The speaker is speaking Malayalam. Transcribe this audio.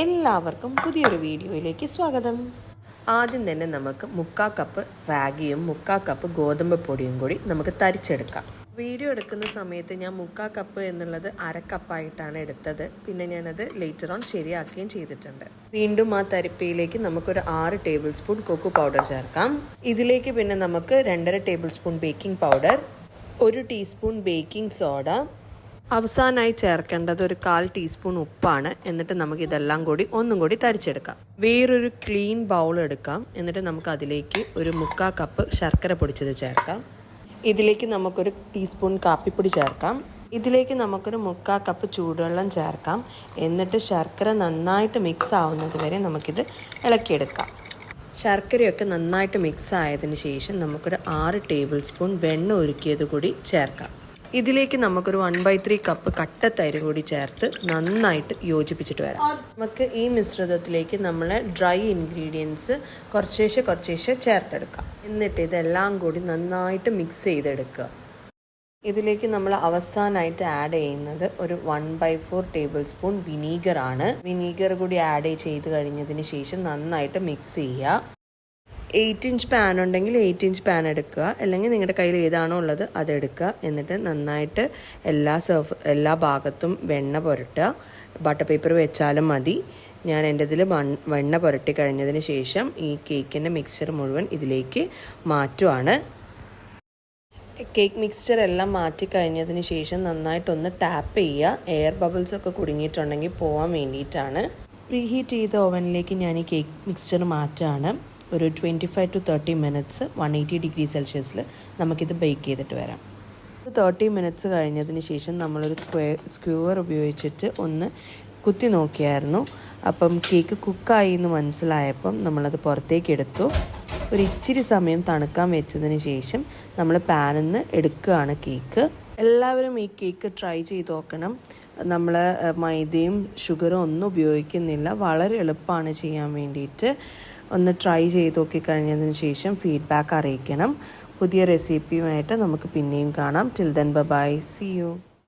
എല്ലാവർക്കും പുതിയൊരു വീഡിയോയിലേക്ക് സ്വാഗതം. ആദ്യം തന്നെ നമുക്ക് മുക്കാ കപ്പ് റാഗിയും മുക്കാ കപ്പ് ഗോതമ്പ് പൊടിയും കൂടി നമുക്ക് തരിച്ചെടുക്കാം. വീഡിയോ എടുക്കുന്ന സമയത്ത് ഞാൻ മുക്കാ കപ്പ് എന്നുള്ളത് അരക്കപ്പായിട്ടാണ് എടുത്തത്. പിന്നെ ഞാനത് ലേറ്റർ ഓൺ ശരിയാക്കുകയും ചെയ്തിട്ടുണ്ട്. വീണ്ടും ആ തരിപ്പയിലേക്ക് നമുക്കൊരു ആറ് ടേബിൾ സ്പൂൺ കൊക്കു പൗഡർ ചേർക്കാം. ഇതിലേക്ക് പിന്നെ നമുക്ക് രണ്ടര ടേബിൾ സ്പൂൺ ബേക്കിംഗ് പൗഡർ ഒരു ടീസ്പൂൺ ബേക്കിംഗ് സോഡ അവസാനമായി ചേർക്കേണ്ടത് ഒരു കാൽ ടീസ്പൂൺ ഉപ്പാണ്. എന്നിട്ട് നമുക്ക് ഇതെല്ലാം കൂടി ഒന്നും കൂടി തരിച്ചെടുക്കാം. വേറൊരു ക്ലീൻ ബൗൾ എടുക്കാം. എന്നിട്ട് നമുക്ക് അതിലേക്ക് ഒരു മുക്കാ കപ്പ് ശർക്കര പൊടിച്ചത് ചേർക്കാം. ഇതിലേക്ക് നമുക്കൊരു ടീസ്പൂൺ കാപ്പിപ്പൊടി ചേർക്കാം. ഇതിലേക്ക് നമുക്കൊരു മുക്കാ കപ്പ് ചൂടുവെള്ളം ചേർക്കാം. എന്നിട്ട് ശർക്കര നന്നായിട്ട് മിക്സ് ആവുന്നത് വരെ നമുക്കിത് ഇളക്കിയെടുക്കാം. ശർക്കരയൊക്കെ നന്നായിട്ട് മിക്സ് ആയതിന് ശേഷം നമുക്കൊരു ആറ് ടേബിൾ സ്പൂൺ വെണ്ണ ഒരുക്കിയത് കൂടി ചേർക്കാം. ഇതിലേക്ക് നമുക്കൊരു വൺ ബൈ ത്രീ കപ്പ് കട്ട തൈര് കൂടി ചേർത്ത് നന്നായിട്ട് യോജിപ്പിച്ചിട്ട് വരാം. നമുക്ക് ഈ മിശ്രിതത്തിലേക്ക് നമ്മൾ ഡ്രൈ ഇൻഗ്രീഡിയൻസ് കുറച്ചേശ്ശെ കുറച്ചേശ്ശെ ചേർത്തെടുക്കാം. എന്നിട്ട് ഇതെല്ലാം കൂടി നന്നായിട്ട് മിക്സ് ചെയ്തെടുക്കുക. ഇതിലേക്ക് നമ്മൾ അവസാനമായിട്ട് ആഡ് ചെയ്യുന്നത് ഒരു one by four tablespoon vinegar ആണ്. വിനീഗർ കൂടി ആഡ് ചെയ്ത് കഴിഞ്ഞതിന് ശേഷം നന്നായിട്ട് മിക്സ് ചെയ്യുക. എയ്റ്റ് ഇഞ്ച് പാൻ ഉണ്ടെങ്കിൽ എയ്റ്റ് ഇഞ്ച് പാൻ എടുക്കുക. അല്ലെങ്കിൽ നിങ്ങളുടെ കയ്യിൽ ഏതാണോ ഉള്ളത് അതെടുക്കുക എന്നിട്ട് നന്നായിട്ട് എല്ലാ സർഫ് എല്ലാ ഭാഗത്തും വെണ്ണ പുരട്ടുക. ബട്ടർ പേപ്പർ വെച്ചാലും മതി. ഞാൻ എന്റെ ഇതിൽ വെണ്ണ പുരട്ടി കഴിഞ്ഞതിന് ശേഷം ഈ കേക്കിന്റെ മിക്സ്ചർ മുഴുവൻ ഇതിലേക്ക് മാറ്റുവാണ്. കേക്ക് മിക്സ്ചർ എല്ലാം മാറ്റി കഴിഞ്ഞതിന് ശേഷം നന്നായിട്ടൊന്ന് ടാപ്പ് ചെയ്യുക. എയർ ബബിൾസ് ഒക്കെ കുടുങ്ങിയിട്ടുണ്ടെങ്കിൽ പോകാൻ വേണ്ടിയിട്ടാണ്. പ്രീഹീറ്റ് ചെയ്ത ഓവനിലേക്ക് ഞാൻ ഈ കേക്ക് മിക്സ്ചർ മാറ്റുകയാണ്. ഒരു twenty five to thirty minutes one eighty degree സെൽഷ്യസിൽ നമുക്കിത് ബേക്ക് ചെയ്തിട്ട് വരാം. തേർട്ടി മിനിറ്റ്സ് കഴിഞ്ഞതിന് ശേഷം നമ്മളൊരു സ്ക്വയർ സ്ക്യൂവർ ഉപയോഗിച്ചിട്ട് ഒന്ന് കുത്തി നോക്കിയായിരുന്നു. അപ്പം കേക്ക് കുക്കായി എന്ന് മനസ്സിലായപ്പം നമ്മളത് പുറത്തേക്ക് എടുത്തു. ഒരു ഇച്ചിരി സമയം തണുക്കാൻ വെച്ചതിന് ശേഷം നമ്മൾ പാനിൽ നിന്ന് എടുക്കുകയാണ് കേക്ക് എല്ലാവരും ഈ കേക്ക് ട്രൈ ചെയ്ത് നോക്കണം. നമ്മൾ മൈദയും ഷുഗറും ഒന്നും ഉപയോഗിക്കുന്നില്ല. വളരെ എളുപ്പമാണ് ചെയ്യാൻ വേണ്ടിയിട്ട്. ഒന്ന് ട്രൈ ചെയ്ത് നോക്കി കഴിഞ്ഞതിന് ശേഷം ഫീഡ്ബാക്ക് അറിയിക്കണം. പുതിയ റെസിപ്പിയുമായിട്ട് നമുക്ക് പിന്നെയും കാണാം. Till then bye see you